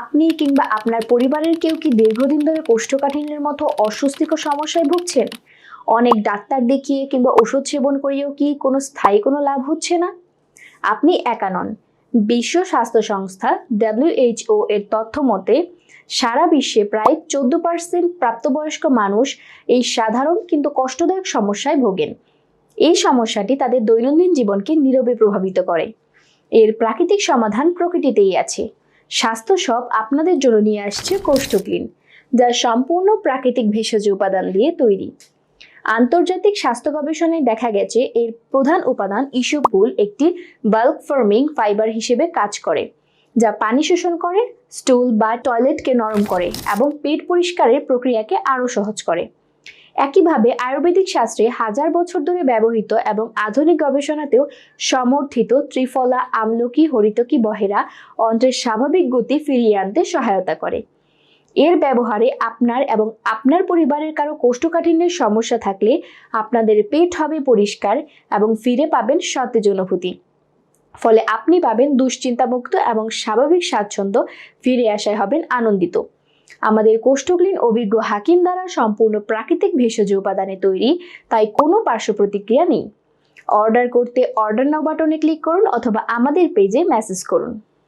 আপনি কিংবা আপনার পরিবারের কেউ কি দীর্ঘদিন ধরে কোষ্ঠকাঠিন্যের মতো অস্বস্তিকর সমস্যায় ভুগছেন? অনেক ডাক্তার দেখিয়ে কিংবা ওষুধ সেবন করিয়েও কি কোনো স্থায়ী কোনো লাভ হচ্ছে না? আপনি একা নন। বিশ্ব স্বাস্থ্য সংস্থা ডাব্লিউএইচও এর তথ্য মতে, সারা বিশ্বে প্রায় চোদ্দ পার্সেন্ট প্রাপ্তবয়স্ক মানুষ এই সাধারণ কিন্তু কষ্টদায়ক সমস্যায় ভোগেন। এই সমস্যাটি তাদের দৈনন্দিন জীবনকে নীরবে প্রভাবিত করে। এর প্রাকৃতিক সমাধান প্রকৃতিতেই আছে। স্বাস্থ্য সব আপনাদের জন্য নিয়ে আসছে কোষ্ঠক্লিন যা সম্পূর্ণ প্রাকৃতিক ভেষজ উপাদান দিয়ে তৈরি। আন্তর্জাতিক স্বাস্থ্য গবেষণায় দেখা গেছে, এর প্রধান উপাদান ইস্যুপুল একটি বাল্ক ফর্মিং ফাইবার হিসেবে কাজ করে, যা পানি শোষণ করে স্টুল বা টয়লেটকে নরম করে এবং পেট পরিষ্কারের প্রক্রিয়াকে আরও সহজ করে। একইভাবে আয়ুর্বেদিক শাস্ত্রে হাজার বছর ধরে ব্যবহৃত এবং আধুনিক গবেষণাতেও সমর্থিত ত্রিফলা, আমলকি, হরিতকি বহেরা অন্ত্রের স্বাভাবিক গতি ফিরিয়ে আনতে সহায়তা করে। এর ব্যবহারে আপনার এবং আপনার পরিবারের কারও কোষ্ঠকাঠিন্যের সমস্যা থাকলে আপনাদের পেট হবে পরিষ্কার এবং ফিরে পাবেন সতেজ অনুভূতি। ফলে আপনি পাবেন দুশ্চিন্তামুক্ত এবং স্বাভাবিক স্বাচ্ছন্দ্য, ফিরে আসায় হবেন আনন্দিত। আমাদের কোষ্ঠক্লিন অভিজ্ঞ হাকিম দ্বারা সম্পূর্ণ প্রাকৃতিক ভেষজ উপাদানে তৈরি, তাই কোনো পার্শ্ব প্রতিক্রিয়া নেই। অর্ডার করতে অর্ডার নাও বাটনে ক্লিক করুন অথবা আমাদের পেজে মেসেজ করুন।